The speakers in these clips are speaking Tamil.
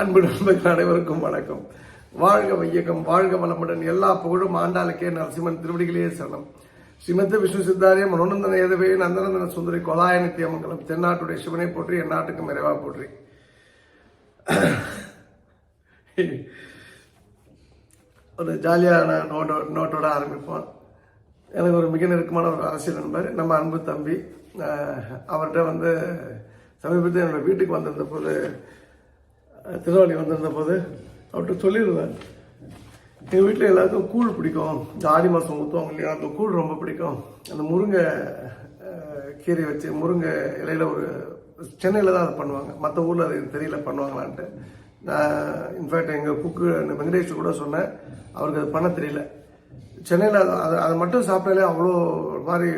அன்பு நண்பர்கள் அனைவருக்கும் வணக்கம். வாழ்க வையகம் வாழ்க வளமுடன். எல்லா புகழும் ஆண்டாளுக்கே. நரசிம்மன் திருவடிகளே சரணம். ஸ்ரீமந்த விஷ்ணு சித்தாரிய மனோநந்தன ஏதவே நந்தநந்தன சுந்தரி கொலாய நித்தியமங்கலம் தென்னாட்டுடைய சிவனை போற்றி என் நாட்டுக்கு நிறைவா போற்றி. ஒரு ஜாலியான நோட்டோ நோட்டோட ஆரம்பிப்போம். எனக்கு ஒரு மிக நெருக்கமான ஒரு அரசியல் நண்பர் நம்ம அன்பு தம்பி. அவர்கிட்ட வந்து சமீபத்தில் என்னோடய வீட்டுக்கு வந்திருந்த போது அஹ், வந்திருந்த போது அவர்கிட்ட சொல்லியிருந்தேன் எங்கள் வீட்டில் எல்லாருக்கும் கூழ் பிடிக்கும். இந்த ஆடி மாதம் ஊற்றுவாங்க இல்லையா? அந்த கூழ் ரொம்ப பிடிக்கும். அந்த முருங்கை கீரை வச்சு முருங்கை இலையில் ஒரு சென்னையில் தான் அதை பண்ணுவாங்க. மற்ற ஊரில் அது தெரியல பண்ணுவாங்களான்ட்டு. நான் இன்ஃபேக்ட் எங்கள் குக்கு வெங்கடேஷ் கூட சொன்னேன். அவருக்கு அது பண்ண தெரியல. சென்னையில் அதை அதை மட்டும் சாப்பிட்டாலே அவ்வளோ மாதிரி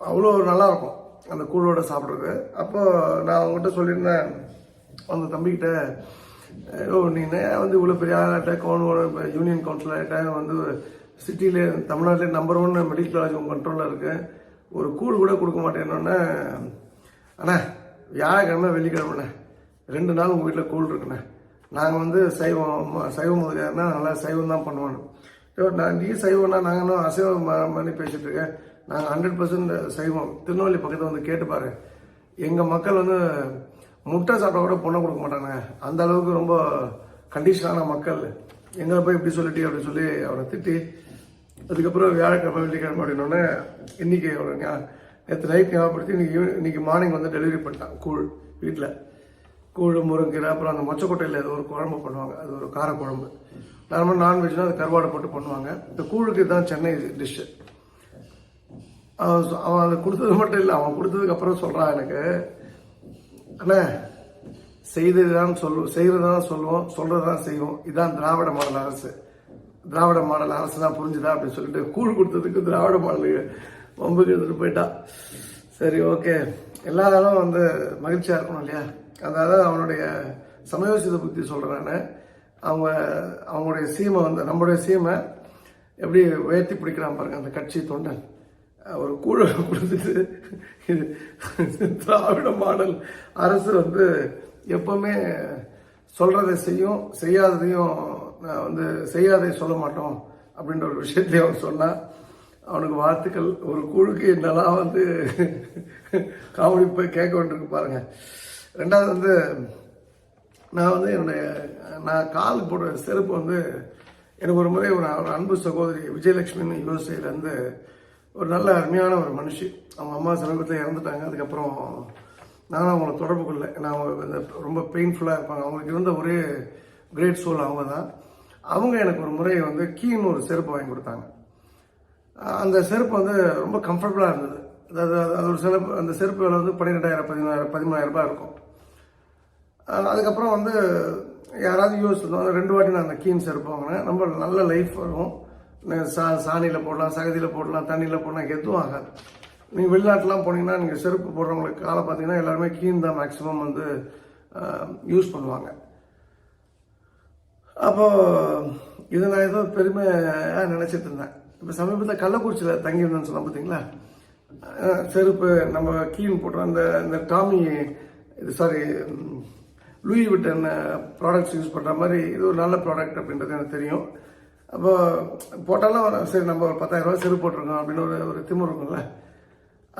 அவ்வளோ நல்லா இருக்கும் அந்த கூழோட சாப்பிட்றது. அப்போது நான் அவங்ககிட்ட சொல்லியிருந்தேன் அந்த தம்பிக்கிட்ட ஓ நீ வந்து இவ்வளோ பெரிய ஆளாட்ட கவுன் யூனியன் கவுன்சிலர்கிட்ட வந்து சிட்டியில் தமிழ்நாட்டிலே நம்பர் ஒன் மெடிக்கல் காலேஜ் உங்கள் கண்ட்ரோலில் இருக்குது ஒரு கூழ் கூட கொடுக்க மாட்டேன்னொன்னே அண்ணா வியாழக்கிழமை வெள்ளிக்கிழமைண்ணே. ரெண்டு நாள் உங்கள் வீட்டில் கூழ் இருக்குண்ணே. நாங்கள் வந்து சைவம் சைவம் முதலியாருன்னா நல்லா சைவம் தான் பண்ணுவோம் நான் நீ சைவம்னா நாங்கள் இன்னும் அசைவம் ம- பண்ணி இருக்கேன் நாங்கள் ஹண்ட்ரட் பர்சன்ட் சைவம். திருநெல்வேலி பக்கத்தில் வந்து கேட்டு பாரு எங்கள் மக்கள் வந்து முட்டை சாப்பிட்டா கூட பொண்ணை கொடுக்க மாட்டாங்க அந்த அளவுக்கு ரொம்ப கண்டிஷனான மக்கள். எங்களை போய் இப்படி சொல்லிட்டு அப்படின்னு சொல்லி அவனை திட்டி அதுக்கப்புறம் வியாழக்கிழமை வெள்ளிக்கிழமை அப்படின்னோடனே இன்னைக்கு அவரை நேற்று நைட் ஞாபகப்படுத்தி இன்னைக்கு இன்னைக்கு மார்னிங் வந்து டெலிவரி பண்ணிட்டான் கூழ் வீட்டில் கூழ் முருங்கீரை அப்புறம் அந்த மொச்சக்கொட்டையில் ஏதோ ஒரு குழம்பு பண்ணுவாங்க. அது ஒரு கார குழம்பு நார்மல் நான்வெஜ்னா அது கருவாடை போட்டு பண்ணுவாங்க. இந்த கூழுக்கு தான் சென்னை டிஷ்ஷு அவன் அவன் அதை கொடுத்தது மட்டும் இல்லை அவன் கொடுத்ததுக்கு அப்புறம் சொல்கிறான் எனக்கு அண்ணா செய்ததுதான் சொல்லுவோம் செய்கிறதான் சொல்லுவோம் சொல்றதுதான் செய்வோம். இதுதான் திராவிட மாடல் அரசு. திராவிட மாடல் அரசு தான் புரிஞ்சுதா அப்படின்னு சொல்லிட்டு கூழ் கொடுத்ததுக்கு திராவிட மாடல் வம்புக்கு எடுத்துட்டு போயிட்டா. சரி ஓகே. எல்லாராலும் வந்து மகிழ்ச்சியா இருக்கணும் இல்லையா? அதாவது அவனுடைய சமயோசித புத்தி சொல்றேன் அவங்க அவங்களுடைய சீமை வந்து நம்மளுடைய சீமை எப்படி உயர்த்தி பிடிக்கிறான் பாருங்க அந்த கட்சி தொண்டன் ஒரு கூழ கொடுத்துட்டு இது திராவிட மாடல். அரசு வந்து எப்பவுமே சொல்றதை செய்யும் செய்யாததையும் நான் வந்து செய்யாதை சொல்ல மாட்டோம் அப்படின்ற ஒரு விஷயத்தையும் அவன் சொன்னான் அவனுக்கு வாழ்த்துக்கள். ஒரு குழுக்கு என்னெல்லாம் வந்து காமெடி போய் கேட்க வேண்டியிருக்கு பாருங்க. ரெண்டாவது வந்து நான் வந்து என்னுடைய நான் கால் போடுற செருப்பு வந்து எனக்கு ஒரு முறை ஒரு ஒரு அன்பு சகோதரி விஜயலட்சுமின்னு யூஎஸ்ஏலேருந்து ஒரு நல்ல அருமையான ஒரு மனுஷி. அவங்க அம்மா சமீபத்தில் இறந்துட்டாங்க. அதுக்கப்புறம் நானும் அவங்கள தொடர்பு கொள்ள நான் அவங்க ரொம்ப பெயின்ஃபுல்லாக இருப்பாங்க. அவங்களுக்கு இருந்த ஒரே கிரேட் சோல் அவங்க தான். அவங்க எனக்கு ஒரு முறை வந்து கீன்னு ஒரு செருப்பு வாங்கி கொடுத்தாங்க. அந்த செருப்பு வந்து ரொம்ப கம்ஃபர்டபுளாக இருந்தது. அதாவது அது- ஒரு செருப்பு அந்த செருப்பு விலை வந்து பன்னிரெண்டாயிரம் பதினாயிரம் பதிமூணாயிரம் ரூபாய் இருக்கும். அதுக்கப்புறம் வந்து யாராவது யூஸ் ரெண்டு வாட்டி நான் அந்த கீன் செருப்பு வாங்கினேன். ரொம்ப நல்ல லைஃப் வரும். சா சாணியில் போடலாம் சகதியில் போடலாம் தண்ணியில் போடலாம் எதுவும் ஆகாது. நீங்கள் வெளிநாட்டெலாம் போனீங்கன்னா நீங்கள் செருப்பு போடுறவங்களுக்கு காலை பார்த்தீங்கன்னா எல்லாருமே கீன் தான் மேக்ஸிமம் வந்து யூஸ் பண்ணுவாங்க. அப்போது இது நான் ஏதோ பெருமையாக நினச்சிட்டு இருந்தேன். இப்போ சமீபத்தில் கள்ளக்குறிச்சியில் தங்கியிருந்தேன்னு சொன்னால் பார்த்தீங்களா செருப்பு நம்ம கீன் போடுறோம் அந்த இந்த டாமி இது sorry Louis Vuitton products use பண்ணுற மாதிரி இது ஒரு நல்ல ப்ராடக்ட் அப்படின்றது எனக்கு தெரியும். அப்போ போட்டாலும் சரி நம்ம ஒரு பத்தாயிரம் ரூபாய் செருப்பு போட்டிருக்கோம் அப்படின்னு ஒரு ஒரு திமுக இருக்கும்ல.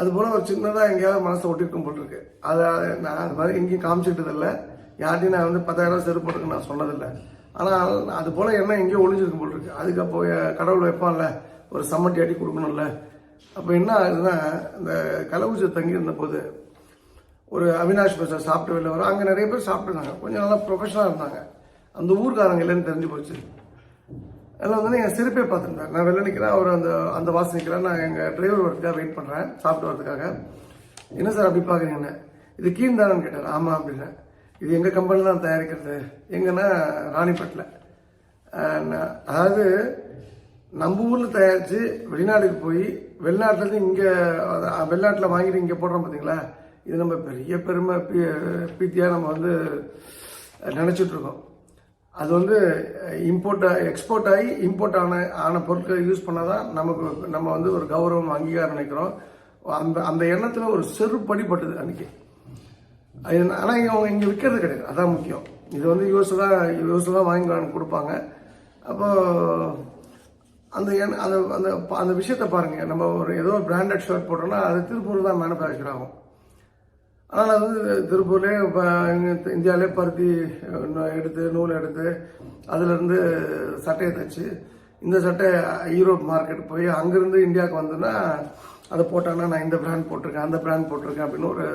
அது போல ஒரு சின்னதாக எங்கேயாவது மனசை ஒட்டிருக்கும் போட்டிருக்கு. அதை நான் அது மாதிரி எங்கேயும் காமிச்சிட்டது இல்லை யார்ட்டையும் நான் வந்து பத்தாயிரம் ரூபாய் செருப்பு போட்டுருக்கேன் நான் சொன்னதில்லை. ஆனால் அது போல என்ன எங்கேயோ ஒளிஞ்சிருக்கும் போல் இருக்கு அதுக்கு அப்போ கடவுள் வைப்பான்ல. ஒரு சம்மட்டி அடி கொடுக்கணும்ல. அப்போ என்ன ஆகுதுன்னா இந்த கலவுச்சி தங்கியிருந்த போது ஒரு அவினாஷ் பசார் சாப்பிட்டு வெளில வரும். அங்கே நிறைய பேர் சாப்பிட்டுருந்தாங்க. கொஞ்சம் நல்லா ப்ரொஃபஷனலாக இருந்தாங்க. அந்த ஊர்க்காரங்க இல்லைன்னு தெரிஞ்சு போச்சு. அதில் வந்து என் சிரிப்பே பார்த்துருந்தார். நான் வெளில நிற்கிறேன் அவர் அந்த அந்த வாசல் நிற்கிறேன் நான் எங்கள் டிரைவர் வரதுக்காக வெயிட் பண்ணுறேன் சாப்பிட்டு வரதுக்காக என்ன சார் அப்படி பார்க்குறீங்கன்னு. இது கீழ் தானேன்னு கேட்டார். ஆமாம் அப்படின்னு. இது எங்கள் கம்பெனியில் தான் தயாரிக்கிறது. எங்கன்னா ராணிப்பேட்டில் நான்- அதாவது நம்ம ஊரில் தயாரித்து வெளிநாட்டுக்கு போய் வெளிநாட்டிலேருந்து இங்கே வெளிநாட்டில் வாங்கிட்டு இங்கே போடுறோம் பார்த்தீங்களா இது நம்ம பெரிய பெருமை பீ- பீத்தியாக நம்ம வந்து நினச்சிட்டு இருக்கோம். அது வந்து இம்போர்ட் எக்ஸ்போர்ட் ஆகி இம்போர்ட் ஆன ஆன பொருட்களை யூஸ் பண்ணால் தான் நமக்கு நம்ம வந்து ஒரு கௌரவம் அங்கீகாரம் நினைக்கிறோம். அந்த அந்த எண்ணத்தில் ஒரு செருப்படி படிப்பட்டது அன்றைக்கி அது என்ன- ஆனா அவங்க இங்கே விற்கிறது கிடையாது. அதான் முக்கியம். இது வந்து யூஎஸ் தான் யூஎஸ் தான் வாங்கி கொடுப்பாங்க. அப்போ அந்த எண் அந்த அந்த அந்த விஷயத்தை பாருங்கள் நம்ம ஒரு ஏதோ பிராண்டட் ஷர்ட் போட்டோம்னா அது திருப்பூர் தான் மேனுஃபேக்சர் ஆகும். ஆனால் அது வந்து திருப்பூர்லேயே இப்போ இந்தியாவிலே பருத்தி எடுத்து நூல் எடுத்து அதிலேருந்து சட்டையை தைச்சு இந்த சட்டை யூரோப் மார்க்கெட் போய் அங்கேருந்து இந்தியாவுக்கு வந்தோன்னா அதை போட்டாங்கன்னா நான் இந்த பிராண்ட் போட்டிருக்கேன் அந்த பிராண்ட் போட்டிருக்கேன் அப்படின்னு ஒரு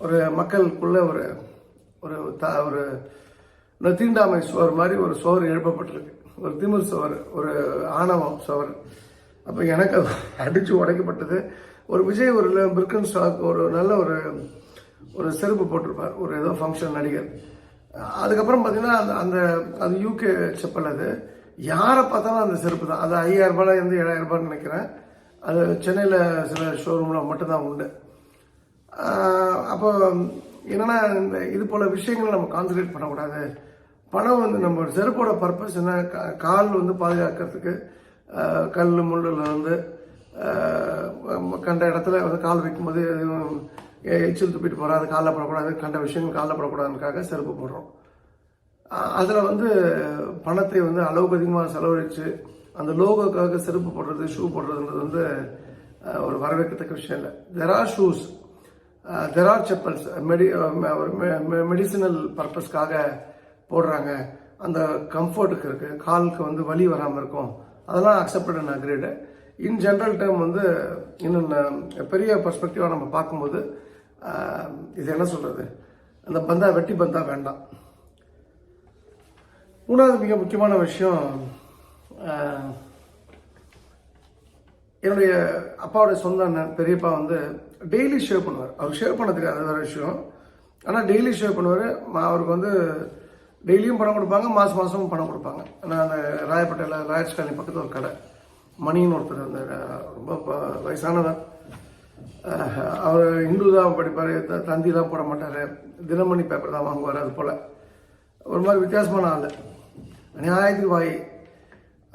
ஒரு மக்களுக்குள்ள ஒரு ஒரு த ஒரு தீண்டாமை சுவர் மாதிரி ஒரு சுவர் எழுப்பப்பட்டிருக்கு. ஒரு திமிர் சுவர் ஒரு ஆணவம் சுவர் அப்போ எனக்கு அடித்து உடைக்கப்பட்டது. ஒரு விஜய் ஒரு பிர்கன் ஸ்டாக் ஒரு நல்ல ஒரு ஒரு செருப்பு போட்டிருப்பார் ஒரு ஏதோ ஃபங்க்ஷன் நடிகர். அதுக்கப்புறம் பார்த்தீங்கன்னா அந்த அந்த அது யூகே செப்பல் அது. யாரை பார்த்தாலும் அந்த செருப்பு தான். அது ஐயாயிரம் ரூபாயில ஏழாயிரம் நினைக்கிறேன். அது சென்னையில் சில ஷோரூமில் மட்டும்தான் உண்டு. அப்போ என்னென்னா இந்த இது போல் விஷயங்களை நம்ம கான்சன்ட்ரேட் பண்ணக்கூடாது. பணம் வந்து நம்ம செருப்போட பர்பஸ் என்ன? கால் வந்து பாதுகாக்கிறதுக்கு கல் முள்ளில் வந்து கண்ட இடத்துல வந்து கால் வைக்கும்போது எதுவும் எச்சில் துப்பிட்டு போகிறோம் அது காலைல படக்கூடாது கண்ட விஷயங்கள் காலைல படக்கூடாதுக்காக செருப்பு போடுறோம். அதில் வந்து பணத்தை வந்து அளவுக்கு அதிகமாக செலவழித்து அந்த லோகோக்காக செருப்பு போடுறது ஷூ போடுறதுன்றது வந்து ஒரு வரவேற்கத்தக்க விஷயம் இல்லை. There are shoes there are chappals மெடி ஒரு மெடிசினல் பர்பஸ்க்காக போடுறாங்க. அந்த கம்ஃபர்ட்டுக்கு இருக்குது காலுக்கு வந்து வலி வராமல் இருக்கும். அதெல்லாம் accepted and agreed in general term வந்து இன்னும் பெரிய பர்ஸ்பெக்டிவாக நம்ம பார்க்கும்போது இது என்ன சொல்கிறது அந்த பந்தா வெட்டி பந்தா வேண்டாம். மூணாவது மிக முக்கியமான விஷயம் என்னுடைய அப்பாவுடைய சொந்த அண்ணன் பெரியப்பா வந்து டெய்லி ஷேவ் பண்ணுவார். அவர் ஷேவ் பண்ணதுக்கு அது வேற விஷயம். ஆனால் டெய்லி ஷேவ் பண்ணுவார். அவருக்கு வந்து டெய்லியும் பணம் கொடுப்பாங்க மாதம் மாதமும் பணம் கொடுப்பாங்க. நான் அந்த ராயப்பேட்டையில் ராயட்ஸ் காலனி பக்கத்தில் ஒரு கடை. மணின்னு ஒருத்தர் அந்த ரொம்ப ப- வயசானவர். அவர் இந்து தான் படிப்பார் தந்தி தான் போட மாட்டார். தினமணி பேப்பர் தான் வாங்குவார் அது போல். ஒரு மாதிரி வித்தியாசமான ஆள். நியாயத்துக்கு வாய்.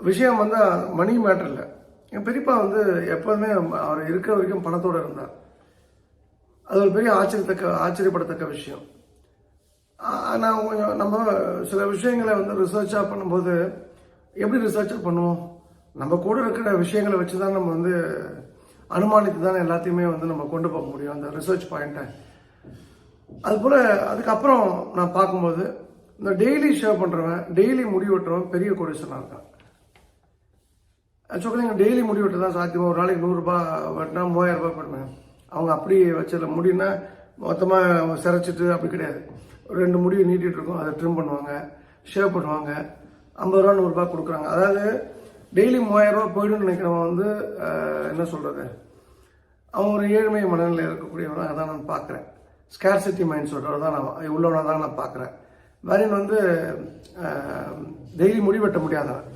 விஷயம் வந்து மணி மேட்டர் இல்லை. என் பெரியப்பா வந்து எப்போதுமே அவர் இருக்கிற வரைக்கும் பணத்தோடு இருந்தார். அது ஒரு பெரிய ஆச்சரியத்தக்க ஆச்சரியப்படத்தக்க விஷயம். நான் கொஞ்சம் நம்ம சில விஷயங்களை வந்து ரிசர்ச்சாக பண்ணும்போது எப்படி ரிசர்ச் பண்ணுவோம்? நம்ம கூட இருக்கிற விஷயங்களை வச்சு தான் நம்ம வந்து அனுமானித்து தானே எல்லாத்தையுமே வந்து நம்ம கொண்டு போக முடியும் அந்த ரிசர்ச் பாயிண்ட்டை அதுபோல் அதுக்கப்புறம் நான் பார்க்கும்போது இந்த டெய்லி ஷேவ் பண்ணுறவன் டெய்லி முடி வெட்டுறவன் பெரிய கோடீஸ்வரனாக இருக்கான். ஆக்சுவலாக டெய்லி முடி வெட்டு தான் சாத்தியமாக ஒரு நாளைக்கு நூறுரூபா வெட்டினா மூவாயிரம் ரூபாய் பண்ணுவேன் அவங்க அப்படி வச்சதில்ல முடினா மொத்தமாக சிரைச்சிட்டு அப்படி கிடையாது. ஒரு ரெண்டு முடியை நீட்டிட்டு இருக்கும் அதை ட்ரிம் பண்ணுவாங்க ஷேவ் பண்ணுவாங்க ஐம்பது ரூபா நூறுரூபா கொடுக்குறாங்க. அதாவது டெய்லி மூவாயிரம் ரூபா போயிடும்னு நினைக்கிறவன் வந்து என்ன சொல்கிறது அவன் ஒரு ஏழ்மை மனநிலையில் இருக்கக்கூடியவனாக அதான் நான் பார்க்குறேன். ஸ்கேர்சிட்டி மைண்ட் சொல்கிறத தான் நான் உள்ளவனாக தான் நான் பார்க்குறேன். வேறின் வந்து டெய்லி முடி வெட்ட முடியாதவன்.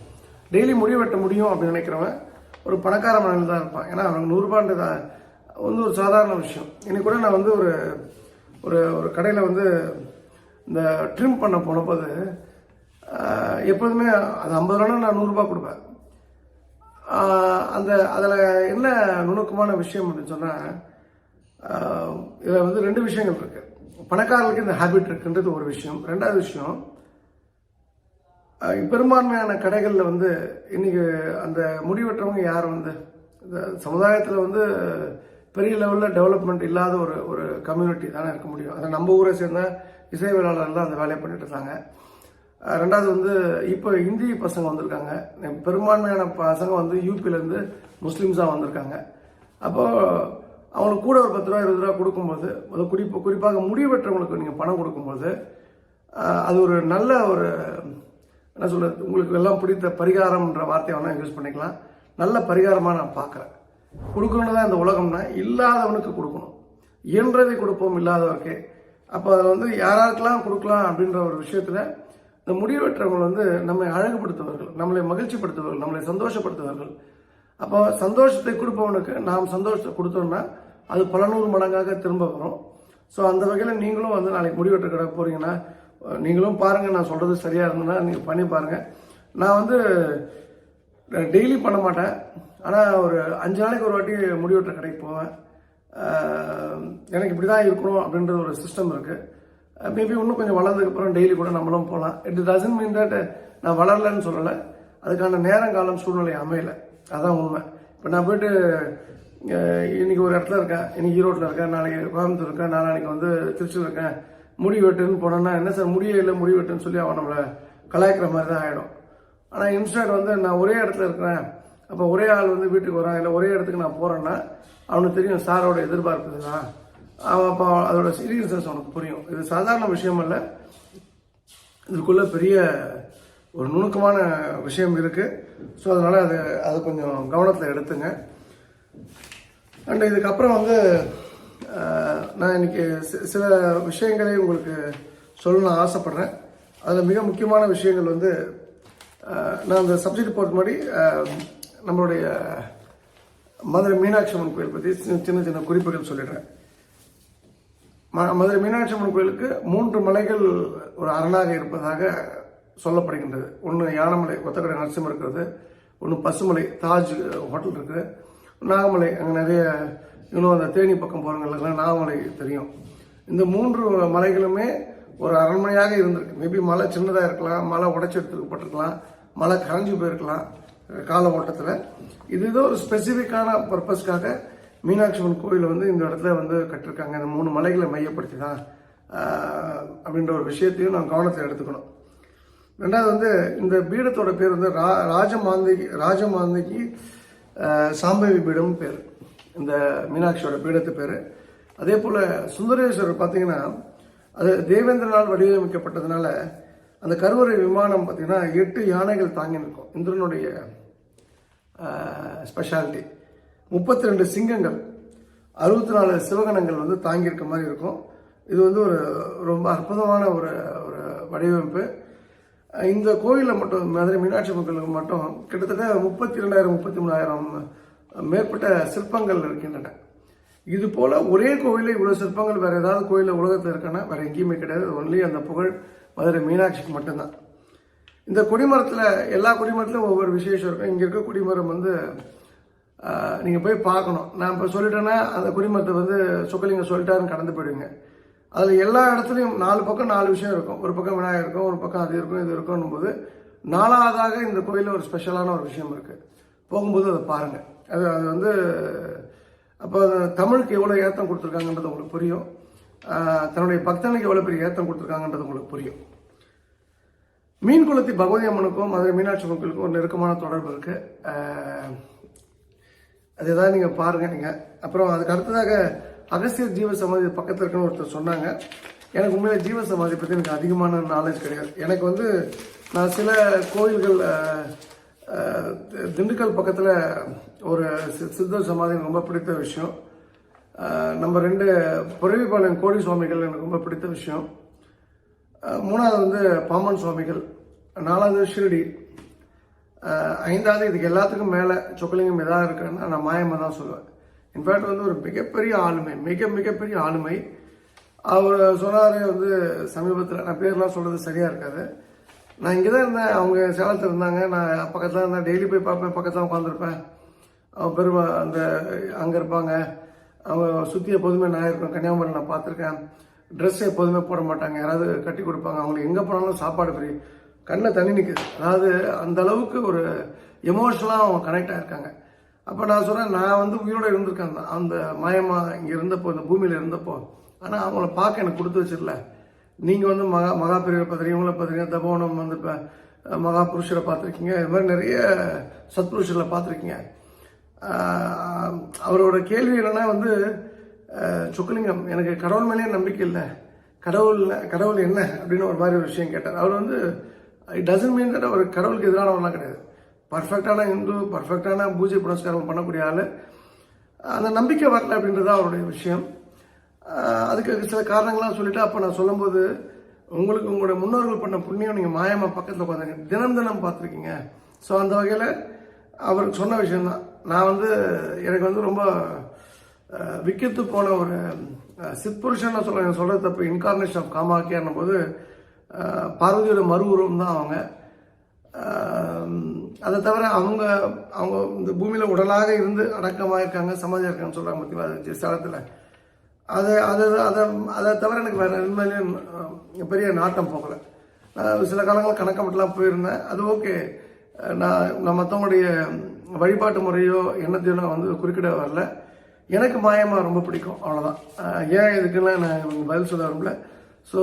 டெய்லி முடி வெட்ட முடியும் அப்படின்னு நினைக்கிறவன் ஒரு பணக்கார மனநிலை தான் இருப்பான். ஏன்னா அவனுக்கு நூறுரூபான்றது வந்து ஒரு சாதாரண விஷயம். இன்னைக்கு கூட நான் வந்து ஒரு ஒரு ஒரு கடையில் வந்து இந்த ட்ரிம் பண்ண போனபோது எப்போதுமே அது ஐம்பது ரூபா நான் நூறுரூபா கொடுப்பேன். அந்த அதில் என்ன நுணுக்கமான விஷயம் அப்படின்னு சொன்னால் இதில் வந்து ரெண்டு விஷயங்கள் இருக்குது பணக்காரர்களுக்கு இந்த ஹேபிட் இருக்குன்றது ஒரு விஷயம். ரெண்டாவது விஷயம் பெரும்பான்மையான கடைகளில் வந்து இன்னைக்கு அந்த முடிவெற்றவங்க யார் வந்து இந்த சமுதாயத்தில் வந்து பெரிய லெவலில் டெவலப்மெண்ட் இல்லாத ஒரு ஒரு கம்யூனிட்டி தானே இருக்க முடியும். அதை நம்ம ஊரை சேர்ந்த இசைவியலாளர்கள் தான் அந்த வேலையை பண்ணிட்டு இருக்காங்க. ரெண்டாவது வந்து இப்போ இந்தி பசங்க வந்திருக்காங்க. பெரும்பான்மையான பசங்க வந்து யூபிலேருந்து முஸ்லீம்ஸாக வந்திருக்காங்க. அப்போ அவங்களுக்கு கூட ஒரு பத்து ரூபா இருபது ரூபா கொடுக்கும்போது அது குறிப்பு குறிப்பாக முடிவெற்றவங்களுக்கு நீங்கள் பணம் கொடுக்கும்போது அது ஒரு நல்ல ஒரு என்ன சொல்கிறது உங்களுக்கு எல்லாம் பிடித்த பரிகாரம்ன்ற வார்த்தையை வேணால் யூஸ் பண்ணிக்கலாம். நல்ல பரிகாரமாக நான் பார்க்குறேன். கொடுக்கணும்னு தான் இந்த உலகம்னா இல்லாதவனுக்கு கொடுக்கணும். இயன்றதை கொடுப்போம் இல்லாதவருக்கு. அப்போ அதில் வந்து யாராருக்கெல்லாம் கொடுக்கலாம் அப்படின்ற ஒரு விஷயத்தில் இந்த முடிவெற்றவங்க வந்து நம்மை அழகுபடுத்துவார்கள் நம்மளை மகிழ்ச்சிப்படுத்துவார்கள் நம்மளை சந்தோஷப்படுத்துவார்கள். அப்போ சந்தோஷத்தை கொடுப்பவனுக்கு நாம் சந்தோஷத்தை கொடுத்தோம்னா அது பல நூறு மடங்காக திரும்ப வரும். ஸோ அந்த வகையில் நீங்களும் வந்து நாளைக்கு முடிவெட்ட கடை போறீங்கன்னா நீங்களும் பாருங்கள் நான் சொல்கிறது சரியாக இருந்ததுன்னா நீங்கள் பண்ணி பாருங்கள் நான் வந்து டெய்லி பண்ண மாட்டேன். ஆனால் ஒரு அஞ்சு நாளைக்கு ஒரு வாட்டி முடிவெற்ற கடைக்கு போவேன். எனக்கு இப்படி தான் இருக்கணும் அப்படின்ற ஒரு சிஸ்டம் இருக்குது Uh, மேபி இன்னும் கொஞ்சம் வளர்ந்ததுக்கப்புறம் டெய்லி கூட நம்மளும் போகலாம் இட் டசன்ட் மீன் தட் நான் வளரலன்னு சொல்லலை. அதுக்கான நேரம் காலம் சூழ்நிலை அமையலை. அதான் உண்மை. இப்போ நான் போயிட்டு இன்றைக்கி இன்னைக்கு ஒரு இடத்துல இருக்கேன். இன்னைக்கு ஈரோட்டில் இருக்கேன். நாளைக்கு கோயம்புத்தூர் இருக்கேன். நாளைக்கு வந்து திருச்சியில் இருக்கேன். முடி வெட்டுன்னு போனோன்னா என்ன சார் முடியே இல்லை முடி வெட்டுன்னு சொல்லி அவன் நம்மளை கலாய்க்கிற மாதிரி தான் ஆகிடும் ஆனால் இன்ஸ்டாட் வந்து நான் ஒரே இடத்துல இருக்கிறேன். அப்போ ஒரே ஆள் வந்து வீட்டுக்கு வரான். இல்லை ஒரே இடத்துக்கு நான் போகிறேன்னா அவனுக்கு தெரியும் சாரோட எதிர்பார்ப்பு இதுதான். அப்போ அதோட சீரியஸ்னஸ் அவனுக்கு புரியும். இது சாதாரண விஷயம் இல்லை இதுக்குள்ள பெரிய ஒரு நுணுக்கமான விஷயம் இருக்கு. ஸோ அதனால அது அது கொஞ்சம் கவனத்தில் எடுத்துங்க. அண்ட் இதுக்கப்புறம் வந்து நான் இன்னைக்கு சில விஷயங்களை உங்களுக்கு சொல்லணும்னு ஆசைப்பட்றேன். அதில் மிக முக்கியமான விஷயங்கள் வந்து நான் அந்த சப்ஜெக்ட் போகிறது மாதிரி நம்மளுடைய மதுரை மீனாட்சி அம்மன் கோயில் பற்றி சின்ன சின்ன சின்ன குறிப்புகள் சொல்லிடுறேன். மதுரை மீனாட்சி அம்மன் கோயிலுக்கு மூன்று மலைகள் ஒரு அரணாக இருப்பதாக சொல்லப்படுகின்றது. ஒன்று யானமலை ஒத்தக்கடை நரசிம்மம் இருக்கிறது. ஒன்று பசுமலை தாஜ் ஹோட்டல் இருக்குது. நாகமலை அங்கே நிறைய இன்னும் அந்த தேனி பக்கம் போகிறவங்களுக்குலாம் நாகமலை தெரியும். இந்த மூன்று மலைகளுமே ஒரு அரண்மனையாக இருந்திருக்கு. மேபி மலை சின்னதாக இருக்கலாம் மலை உடைச்சி எடுத்துக்கப்பட்டிருக்கலாம் மலை கரைஞ்சி போயிருக்கலாம் கால ஓட்டத்தில் இது ஏதோ ஒரு ஸ்பெசிஃபிக்கான பர்பஸ்க்காக மீனாட்சி அம்மன் கோயில் வந்து இந்த இடத்துல வந்து கட்டிருக்காங்க. இந்த மூணு மலைகளை மையப்படுத்தி தான் அப்படின்ற ஒரு விஷயத்தையும் நான் கவனத்தில் எடுத்துக்கணும். ரெண்டாவது வந்து இந்த பீடத்தோட பேர் வந்து ரா ராஜமாந்திகி ராஜமாந்திக்கு சாம்பவி பீடம் பேர். இந்த மீனாட்சியோட பீடத்து பேர். அதே போல் சுந்தரேஸ்வரர் பார்த்தீங்கன்னா அது தேவேந்திரனால் வடிவமைக்கப்பட்டதுனால அந்த கருவறை விமானம் பார்த்தீங்கன்னா எட்டு யானைகள் தாங்கி நிற்கும் இந்திரனுடைய ஸ்பெஷாலிட்டி முப்பத்தி ரெண்டு சிங்கங்கள் அறுபத்தி நாலு சிவகணங்கள் வந்து தாங்கியிருக்க மாதிரி இருக்கும். இது வந்து ஒரு ரொம்ப அற்புதமான ஒரு ஒரு வடிவமைப்பு. இந்த கோயிலில் மட்டும் மதுரை மீனாட்சி அம்மன் மட்டும் கிட்டத்தட்ட முப்பத்தி ரெண்டாயிரம் முப்பத்தி மூணாயிரம் மேற்பட்ட சிற்பங்கள் இருக்கின்றன. இது போல ஒரே கோயிலில் இவ்வளோ சிற்பங்கள் வேறு ஏதாவது கோயிலில் உலகத்தில் இருக்கானா வேறு எங்கேயுமே கிடையாது. ஒன்லி அந்த புகழ் மதுரை மீனாட்சிக்கு மட்டும்தான். இந்த கொடிமரத்தில் எல்லா கொடிமரத்திலும் ஒவ்வொரு விசேஷம் இருக்கும். இங்கே இருக்க கொடிமரம் வந்து நீங்கள் போய் பார்க்கணும். நான் இப்போ சொல்லிட்டேன்னா அந்த கொடிமரத்தை வந்து சொக்கலிங்க சொல்லிட்டாருன்னு கடந்து போயிடுவீங்க அதில் எல்லா இடத்துலையும் நாலு பக்கம் நாலு விஷயம் இருக்கும். ஒரு பக்கம் விநாயகர் இருக்கும் ஒரு பக்கம் அது இருக்கும் இது இருக்கும்னும் போது நாலாவதாக இந்த கோயிலில் ஒரு ஸ்பெஷலான ஒரு விஷயம் இருக்குது போகும்போது அதை பாருங்கள் அது அது வந்து அப்போ தமிழுக்கு எவ்வளோ ஏத்தம் கொடுத்துருக்காங்கன்றது உங்களுக்கு புரியும். தன்னுடைய பக்தனுக்கு எவ்வளோ பெரிய ஏத்தம் கொடுத்துருக்காங்கன்றது உங்களுக்கு புரியும். மீன் குளத்தி பகவதி அம்மனுக்கும் மதுரை மீனாட்சி அம்மன் கோயிலுக்கும் ஒரு நெருக்கமான தொடர்பு இருக்குது அது ஏதாவது நீங்கள் பாருங்க. நீங்கள் அப்புறம் அதுக்கு அடுத்ததாக அகசியர் ஜீவ சமாதி பக்கத்தில் இருக்குன்னு ஒருத்தர் சொன்னாங்க. எனக்கு உண்மையில ஜீவ சமாதி பற்றி எனக்கு அதிகமான நாலேஜ் கிடையாது. எனக்கு வந்து நான் சில கோயில்கள் திண்டுக்கல் பக்கத்தில் ஒரு சி- சித்தர் சமாதி எனக்கு ரொம்ப பிடித்த விஷயம். நம்ம ரெண்டு புரவிபாளையம் கோடி சுவாமிகள் எனக்கு ரொம்ப பிடித்த விஷயம். மூணாவது வந்து பாமன் சுவாமிகள் நாலாவது ஷிரடி. ஐந்தாவது இதுக்கு எல்லாத்துக்கும் மேலே சொக்கலிங்கம் எதாவது இருக்குன்னா நான் மாயமாக தான் சொல்லுவேன். இன்ஃபேக்ட் வந்து ஒரு மிகப்பெரிய ஆளுமை மிக மிகப்பெரிய ஆளுமை. அவர் சொன்னார் வந்து சமீபத்தில் நான் பேர்லாம் சொல்கிறது சரியாக இருக்காது. நான் இங்கே தான் இருந்தேன் அவங்க சேலத்தில் இருந்தாங்க. நான் பக்கத்தில் இருந்தேன் டெய்லி போய் பார்ப்பேன் பக்கத்தில் உட்காந்துருப்பேன் அவங்க பெருமை அந்த அங்கே இருப்பாங்க. அவங்க சுற்றி எப்போதுமே நான் இருக்கேன் கன்னியாகுமரி நான் பார்த்துருக்கேன். ட்ரெஸ் எப்போதுமே போட மாட்டாங்க. யாராவது கட்டி கொடுப்பாங்க. அவங்களுக்கு எங்கே போனாலும் சாப்பாடு ஃப்ரீ கண்ணில் தண்ணி நிற்குது அதாவது அந்த அளவுக்கு ஒரு எமோஷனலாக அவங்க கனெக்ட் ஆகிருக்காங்க அப்போ நான் சொல்கிறேன் நான் வந்து உயிரோட இருந்திருக்கேன். அந்த- அந்த மாயமா இங்கே இருந்தப்போ இந்த பூமியில் இருந்தப்போ ஆனால் அவங்கள பார்க்க எனக்கு கொடுத்து வச்சிடல நீங்கள் வந்து மகா மகா பெரியவரை பார்த்துருக்கீங்க இவங்கள பார்த்துருக்கீங்க தபோனம் வந்து இப்போ மகா புருஷரை பார்த்துருக்கீங்க. இது மாதிரி நிறைய சத்புருஷர்களை பார்த்துருக்கீங்க. அவரோட கேள்வி என்னென்னா வந்து சுக்கலிங்கம் எனக்கு கடவுள் மேலேயே நம்பிக்கை இல்லை. கடவுள் கடவுள் என்ன? அப்படின்னு ஒரு மாதிரி ஒரு விஷயம் கேட்டார். அவர் வந்து இட் டசன்ட் மீன் தட் அவர் கடவுளுக்கு எதிரானவங்களாம் கிடையாது. பர்ஃபெக்டான இந்து பர்ஃபெக்டான பூஜை புனஸ்காரம் பண்ணக்கூடிய ஆள். அந்த நம்பிக்கை வரல அப்படின்றது அவருடைய விஷயம். அதுக்கு சில காரணங்கள்லாம் சொல்லிட்டு அப்போ நான் சொல்லும்போது உங்களுக்கு உங்களுடைய முன்னோர்கள் பண்ண புண்ணியம் நீங்கள் மாயமா பக்கத்தில் உட்காந்துங்க. தினம் தினம் பார்த்துருக்கீங்க. ஸோ அந்த வகையில் அவர் சொன்ன விஷயந்தான் நான் வந்து எனக்கு வந்து ரொம்ப விக்கித்து போன ஒரு சித் சித்புருஷன் சொல்ல சொல்கிறது தப்பு. இன்கார்னேஷன் ஆஃப் காமாக்கியான்னும் போது பார்வதியோட மறு உருவம் தான் அவங்க. அதை தவிர அவங்க அவங்க இந்த பூமியில் உடலாக இருந்து அடக்கமாக இருக்காங்க சமாதியாக இருக்காங்கன்னு சொல்கிறாங்க பற்றி ஸ்தலத்தில். அதை அதை அதை அதை தவிர எனக்கு வேறு உண்மையிலேயும் பெரிய நாட்டம் போகலை. நான் சில காலங்கள் கணக்க மட்டும்லாம் போயிருந்தேன். அது ஓகே. நான் நான் மற்றவங்களுடைய வழிபாட்டு முறையோ எண்ணத்தையோ நான் வந்து குறுக்கிட வரல. எனக்கு மாயமாக ரொம்ப பிடிக்கும் அவ்வளோதான் ஏன் இதுக்கெல்லாம் நான் பதில் சொல்ல விரும்பல? ஸோ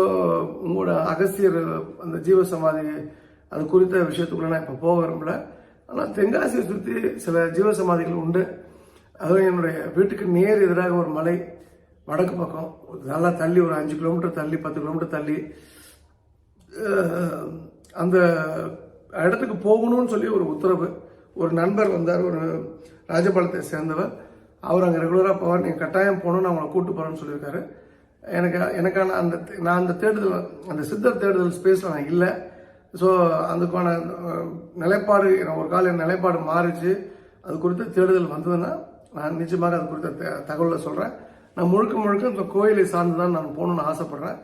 உங்களோட அகஸ்தியர் அந்த ஜீவசமாதி அது குறித்த விஷயத்துக்குள்ள நான் இப்போ போக விரும்பல. ஆனால் தென்காசியை சுற்றி சில ஜீவசமாதிகள் உண்டு. அதுவும் என்னுடைய வீட்டுக்கு நேர் எதிராக ஒரு மலை வடக்கு பக்கம். நல்லா தள்ளி ஒரு அஞ்சு கிலோமீட்டர் தள்ளி பத்து கிலோமீட்டர் தள்ளி அந்த இடத்துக்கு போகணும்னு சொல்லி ஒரு உத்தரவு. ஒரு நண்பர் வந்தார் ஒரு ராஜபாளையத்தை சேர்ந்தவர். அவர் அங்கே ரெகுலராக போவார். நீங்கள் கட்டாயம் போகணும்னு அவங்கள கூப்பிட்டு போகிறேன்னு சொல்லியிருக்காரு. எனக்கு எனக்கான அந்த நான் அந்த தேடுதல் அந்த சித்தர் தேடுதல் ஸ்பேஸில் நான் இல்லை. ஸோ அதுக்கான நிலைப்பாடு ஒரு கால என் நிலைப்பாடு மாறிச்சு. அது குறித்து தேடுதல் வந்ததுன்னா நான் நிச்சயமாக அது குறித்த த- தகவலை சொல்கிறேன் நான் முழுக்க முழுக்க இந்த கோயிலை சார்ந்து தான் நான் போகணுன்னு ஆசைப்பட்றேன்.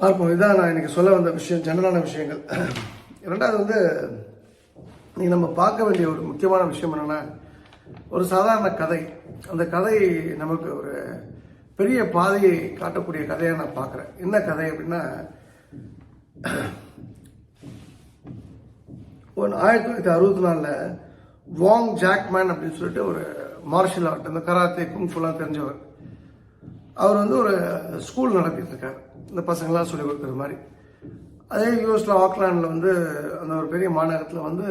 பார்ப்போம். இதான் நான் இன்றைக்கி சொல்ல வந்த விஷயம் ஜெனரலான விஷயங்கள். ரெண்டாவது வந்து நீ நம்ம பார்க்க வேண்டிய ஒரு முக்கியமான விஷயம் என்னென்னா ஒரு சாதாரண கதை. அந்த கதை நமக்கு ஒரு பெரிய பாதையை காட்டக்கூடிய கதையை நான் பார்க்குறேன். என்ன கதை அப்படின்னா ஒரு ஆயிரத்தி தொள்ளாயிரத்தி அறுபத்தி நாலில் வாங் ஜாக்மேன் அப்படின்னு சொல்லிட்டு ஒரு மார்ஷல் ஆர்ட் இந்த கராத்தே குங்ஃபுலாம் தெரிஞ்சவர். அவர் வந்து ஒரு ஸ்கூல் நடத்திட்டு இருக்கார் இந்த பசங்களாம் சொல்லி கொடுக்குற மாதிரி. அதே யூஎஸில் ஆக்லாண்டில் வந்து அந்த ஒரு பெரிய மாநகரத்தில் வந்து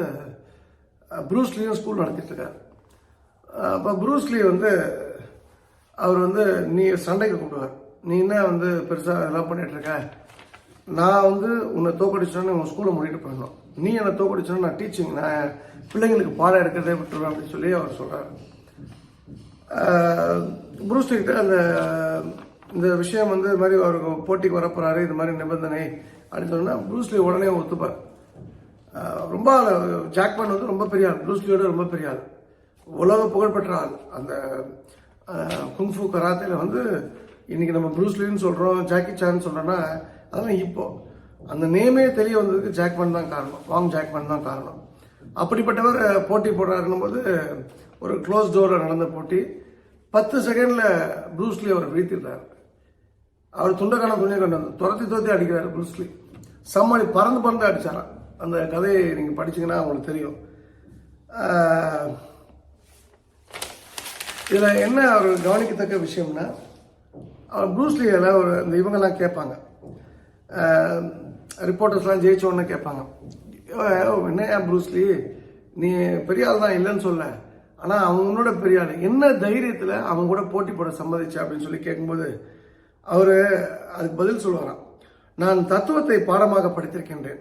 ப்ரூஸ்லியும் ஸ்கூல் நடத்திட்டு அப்போ ப்ரூஸ்லி வந்து அவர் வந்து நீ சண்டைக்கு கூப்பிடுவார் நீ என்ன வந்து பெருசாக இதெல்லாம் பண்ணிகிட்ருக்க இருக்க? நான் வந்து உன்னை தோக்கடிச்சோன்னு உன் ஸ்கூலை முடிவுட்டு போயிடணும். நீ என்னை தோக்கடிச்சோன்னு நான் டீச்சிங் நான் பிள்ளைங்களுக்கு பாடம் எடுக்கிறதே விட்டுருவேன் அப்படின்னு சொல்லி அவர் சொல்கிறார் புரூஸ்டிக்கிட்ட அந்த இந்த விஷயம் வந்து இது மாதிரி அவருக்கு போட்டிக்கு வரப்போறாரு இது மாதிரி நிபந்தனை அப்படின்னு சொன்னால் ப்ரூஸ்லி உடனே ஒத்துப்பார். ரொம்ப ஆளு, ஜாக்மேன் வந்து ரொம்ப பெரிய ஆள் ப்ரூஸ்லியோட ரொம்ப பெரிய ஆள். உலக புகழ்பெற்ற ஆள். அந்த குங்ஃபு கராத்தேல வந்து இன்றைக்கி நம்ம ப்ரூஸ்லின்னு சொல்கிறோம் ஜாக்கி சான் சொல்கிறோன்னா அதெல்லாம் இப்போ. அந்த நேமே தெரிய வந்ததுக்கு ஜாக்மேன் தான் காரணம். வாங் ஜாக்மேன் தான் காரணம். அப்படிப்பட்டவர் போட்டி போடுறாருன்னும் போது ஒரு க்ளோஸ் டோரில் நடந்த போட்டி. பத்து செகண்டில் ப்ரூஸ்லி அவர் வீழ்த்திடுறார். அவர் துண்டக்கான துணியை கொண்டு வந்து துரத்தி துரத்தி அடிக்கிறார் ப்ரூஸ்லி சம்மாளி பறந்து பறந்து அடிச்சாராம். அந்த கதையை நீங்கள் படிச்சீங்கன்னா உங்களுக்கு தெரியும். இதில் என்ன அவர் கவனிக்கத்தக்க விஷயம்னா அவர் ப்ரூஸ்லி ஒரு இந்த இவங்கெல்லாம் கேட்பாங்க. ரிப்போர்ட்டர்ஸ்லாம் ஜெயிச்ச கேட்பாங்க. "ஏய், என்னையா ப்ரூஸ்லி நீ பெரிய ஆள் தான் இல்லைன்னு சொல்ல. ஆனால் அவங்களோட பெரிய ஆள். என்ன தைரியத்தில் அவங்க கூட போட்டி போட சம்மதிச்சு? அப்படின்னு சொல்லி கேட்கும்போது அவர் அதுக்கு பதில் சொல்லுவாராம். நான் தத்துவத்தை பாடமாக படித்திருக்கின்றேன்.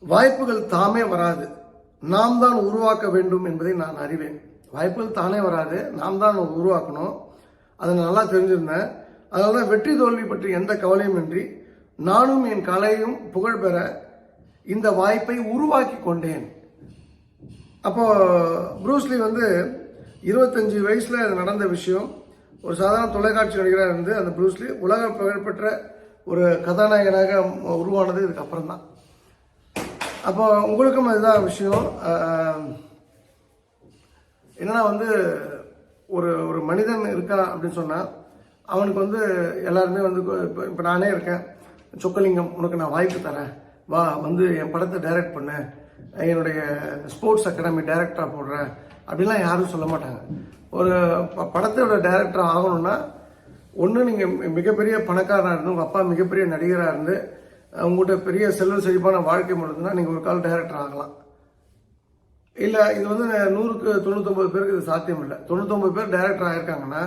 வாய்ப்புகள் தாமே வராது. நாம் தான் உருவாக்க வேண்டும் என்பதை நான் அறிவேன். வாய்ப்புகள் தானே வராது. நாம் தான் உருவாக்கணும். அதை நல்லா தெரிஞ்சிருந்தேன். அதனால தான் வெற்றி தோல்வி பற்றி எந்த கவலையும் இன்றி நானும் என் கலையும் புகழ் பெற இந்த வாய்ப்பை உருவாக்கி கொண்டேன். அப்போ ப்ரூஸ்லி வந்து இருபத்தஞ்சு வயசுல அது நடந்த விஷயம். ஒரு சாதாரண தொலைக்காட்சி நடிகராக இருந்து அந்த ப்ரூஸ்லி உலக புகழ்பெற்ற ஒரு கதாநாயகனாக உருவானது இதுக்கப்புறம் தான் அப்போ உங்களுக்கும் அதுதான் விஷயம். என்னன்னா வந்து ஒரு ஒரு மனிதன் இருக்கான் அப்படின்னு சொன்னால் அவனுக்கு வந்து எல்லாருமே வந்து இப்போ இப்போ நானே இருக்கேன். சொக்கலிங்கம் உனக்கு நான் வாய்ப்பு தரேன். வா வந்து என் படத்தை டைரக்ட் பண்ணு. என்னுடைய ஸ்போர்ட்ஸ் அகாடமி டைரக்டராக போடுறேன். அப்படிலாம் யாரும் சொல்ல மாட்டாங்க. ஒரு ப- படத்தோட டைரக்டர் ஆகணும்னா ஒன்று நீங்கள் மிகப்பெரிய பணக்காரனாக இருந்து உங்கள் அப்பா மிகப்பெரிய நடிகராக இருந்து உங்கள்கிட்ட பெரிய செல்வ செழிப்பான வாழ்க்கை முடிஞ்சுன்னா நீங்கள் ஒரு கால் டைரக்டர் ஆகலாம். இல்லை இது வந்து நூறுக்கு தொண்ணூத்தொம்பது பேருக்கு இது சாத்தியம் இல்லை. தொண்ணூத்தொம்பது பேர் டைரக்டர் ஆயிருக்காங்கன்னா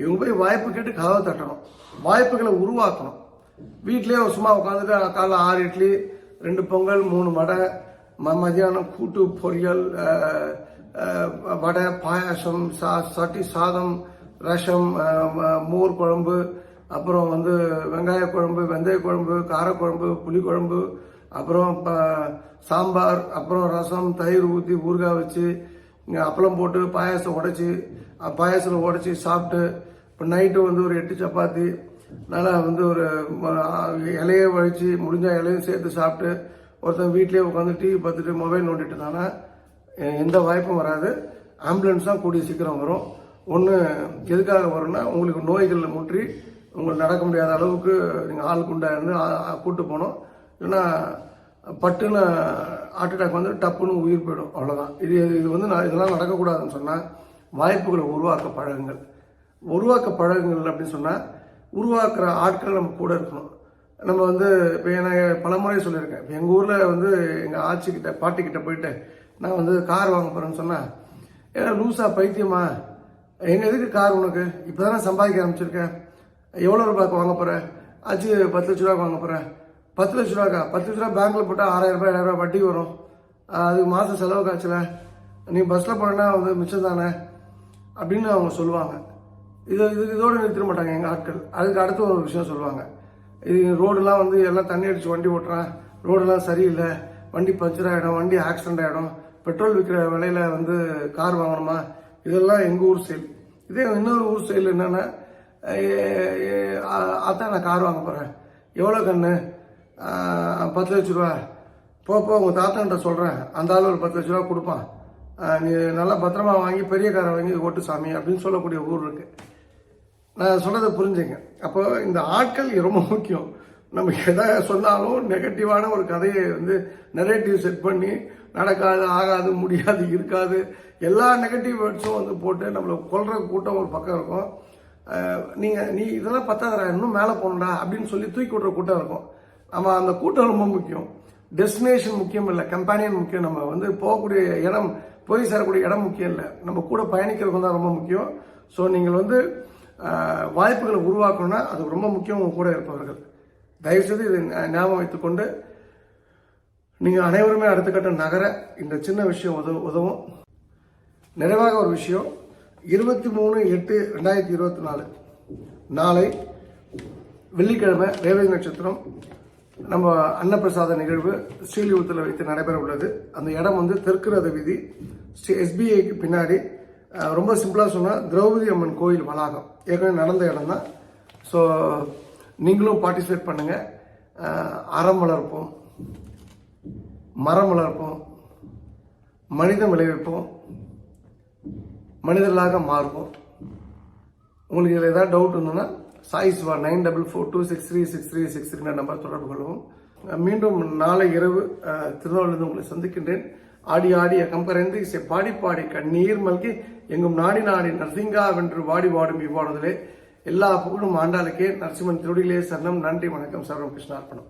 இவங்க போய் வாய்ப்பு கேட்டு கதவை தட்டணும். வாய்ப்புகளை உருவாக்கணும். வீட்டிலேயே சும்மா உட்காந்துட்டு காலைல ஆறு இட்லி ரெண்டு பொங்கல் மூணு வடை ம மதியானம் கூட்டு பொரியல் வடை பாயாசம் சா சட்டி சாதம் ரசம் மோர் குழம்பு அப்புறம் வந்து வெங்காய குழம்பு வெந்தய குழம்பு காரக்குழம்பு புளிக்குழம்பு அப்புறம் சாம்பார் அப்புறம் ரசம் தயிர் ஊற்றி ஊறுகாய் வச்சு அப்பளம் போட்டு பாயாசம் உடைச்சி பாயாசத்தில் பாயாசம் உடைச்சி சாப்பிட்டு இப்போ நைட்டு வந்து ஒரு எட்டு சப்பாத்தி நல்லா வந்து ஒரு இலையை வழித்து முடிஞ்சால் முடிஞ்ச இலையும் சேர்த்து சாப்பிட்டு ஒருத்தன் வீட்லேயே உட்காந்து டிவி பார்த்துட்டு மொபைல் நோண்டிட்டு இருந்தானா எந்த வாய்ப்பும் வராது. ஆம்புலன்ஸ் தான் கூடிய சீக்கிரம் வரும். ஒன்று எதுக்காக வரும்னா உங்களுக்கு நோய்களில் முற்றி உங்களுக்கு நடக்க முடியாத அளவுக்கு நீங்கள் ஆள் குண்டா இருந்து கூட்டு போனோம் இல்லைன்னா பட்டுன்னு ஹார்ட் அட்டாக் வந்து டப்புன்னு உயிர் போயிடும் அவ்வளோதான் இது இது வந்து நான் இதெல்லாம் நடக்கக்கூடாதுன்னு சொன்னால் வாய்ப்புகளை உருவாக்க பழகுங்கள். உருவாக்க பழகுங்கள் அப்படின்னு சொன்னால் உருவாக்குற ஆட்கள் நம்ம கூட இருக்கணும். நம்ம வந்து இப்போ நான் பல முறை சொல்லியிருக்கேன். இப்போ எங்கள் ஊரில் வந்து எங்கள் ஆச்சிக்கிட்ட பாட்டிக்கிட்ட போயிட்டு நான் வந்து கார் வாங்க போகிறேன்னு சொன்னால் ஏன்னா லூஸாக பைத்தியமா? எங்கள் எதுக்கு கார் உனக்கு? இப்போ தானே சம்பாதிக்க ஆரம்பிச்சிருக்கேன் எவ்வளோ ரூபாய்க்கு வாங்க போகிறேன் ஆச்சு பத்து லட்ச ரூபாய்க்கு வாங்க போகிறேன் பத்து லட்ச ரூபாக்கா. பத்து லட்ச ரூபா பேங்க்கில் போட்டால் ஆறாயிரம் ரூபாய் ஏழாயிரம் ரூபாய் வட்டி வரும். அதுக்கு மாதம் செலவு காய்ச்சல. நீ பஸ்ஸில் போனேன்னா வந்து மிச்சம் தானே? அப்படின்னு அவங்க சொல்லுவாங்க. இது இது இதோடு நிறுத்திட மாட்டாங்க எங்கள் ஆட்கள். அதுக்கு அடுத்து ஒரு விஷயம் சொல்லுவாங்க. இது ரோடெல்லாம் வந்து எல்லாம் தண்ணி அடித்து வண்டி ஓட்டுறான் ரோடெல்லாம் சரியில்லை. வண்டி பஞ்சர் ஆகிடும் வண்டி ஆக்சிடென்ட் ஆகிடும் பெட்ரோல் விற்கிற விலையில் வந்து கார் வாங்கணுமா? இதெல்லாம் எங்கள் ஊர் சைல் இதே இன்னொரு ஊர் சைல் என்னென்னா அதான் நான் கார் வாங்க போகிறேன் எவ்வளோ கண்ணு? பத்து லட்ச ரூபா போ போ உங்கள் தாத்தான்ட்ட சொல்கிறேன் அந்த ஆள் ஒரு பத்து லட்ச ரூபா கொடுப்பான். நீ நல்லா பத்திரமா வாங்கி பெரிய காரை வாங்கி ஓட்டு சாமி அப்படின்னு சொல்லக்கூடிய ஊர் இருக்கு. நான் சொன்னதை புரிஞ்சுங்க. அப்போ இந்த ஆட்கள் ரொம்ப முக்கியம். நம்ம எதை சொன்னாலும் நெகட்டிவான ஒரு கதையை வந்து நெரேட்டிவ் செட் பண்ணி நடக்காது ஆகாது முடியாது இருக்காது எல்லா நெகட்டிவ் வேர்ட்ஸும் வந்து போட்டு நம்மளை கொல்ற கூட்டம் ஒரு பக்கம் இருக்கும். நீங்கள் நீ இதெல்லாம் பத்தாதரா இன்னும் மேலே போகணும்டா அப்படின்னு சொல்லி தூக்கி விட்ற கூட்டம் இருக்கும். நம்ம அந்த கூட்டம் ரொம்ப முக்கியம். டெஸ்டினேஷன் முக்கியம் இல்லை கம்பானியன் முக்கியம். நம்ம வந்து போகக்கூடிய இடம் போய் சேரக்கூடிய இடம் முக்கியம் இல்லை. நம்ம கூட பயணிக்கிறவங்க தான் ரொம்ப முக்கியம். ஸோ நீங்கள் வந்து வாய்ப்புகளை உருவாக்கணும்னா அது ரொம்ப முக்கியம் உங்க கூட இருப்பவர்கள். தயவுசெய்து இதை ஞாபகம் வைத்துக்கொண்டு நீங்கள் அனைவருமே அடுத்த கட்ட நகர இந்த சின்ன விஷயம் உதவு உதவும். நிறைவாக ஒரு விஷயம் இருபத்தி மூணு எட்டு ரெண்டாயிரத்தி இருபத்தி நாலு. நாளை வெள்ளிக்கிழமை ரேவதி நட்சத்திரம். நம்ம அன்னப்பிரசாத நிகழ்வு ஸ்ரீலிபுரத்தில் வைத்து நடைபெற உள்ளது. அந்த இடம் வந்து தெற்கு ரத வீதி. ஸ்ரீ எஸ்பிஐக்கு பின்னாடி ரொம்ப சிம்பிளாக சொன்னால் திரௌபதி அம்மன் கோயில் வளாகம். ஏற்கனவே நடந்த இடம் தான் ஸோ நீங்களும் பார்ட்டிசிபேட் பண்ணுங்கள் அறம் வளர்ப்போம். மரம் வளர்ப்போம். மனிதம் விளைவிப்போம். மனிதர்களாக மாறுவோம். உங்களுக்கு இதில் ஏதாவது டவுட் இருந்ததுன்னா Sai Siva nine double four two six three six three six three number தொடர்பு கொள்ளவும் மீண்டும் நாளை இரவு திருநாவலிருந்து உங்களை சந்திக்கின்றேன். ஆடி ஆடிய கம்பரந்து இசை பாடி பாடி கண்ணீர் மல்கி எங்கும் நாடி நாடி நரசிங்கா வென்று வாடி வாடும் இவ்வாடுதலே எல்லா புகழும் ஆண்டாளுக்கே. நரசிம்மன் திருடிலே சரணம். நன்றி வணக்கம். சர்வம் கிருஷ்ணார்ப்பணம்.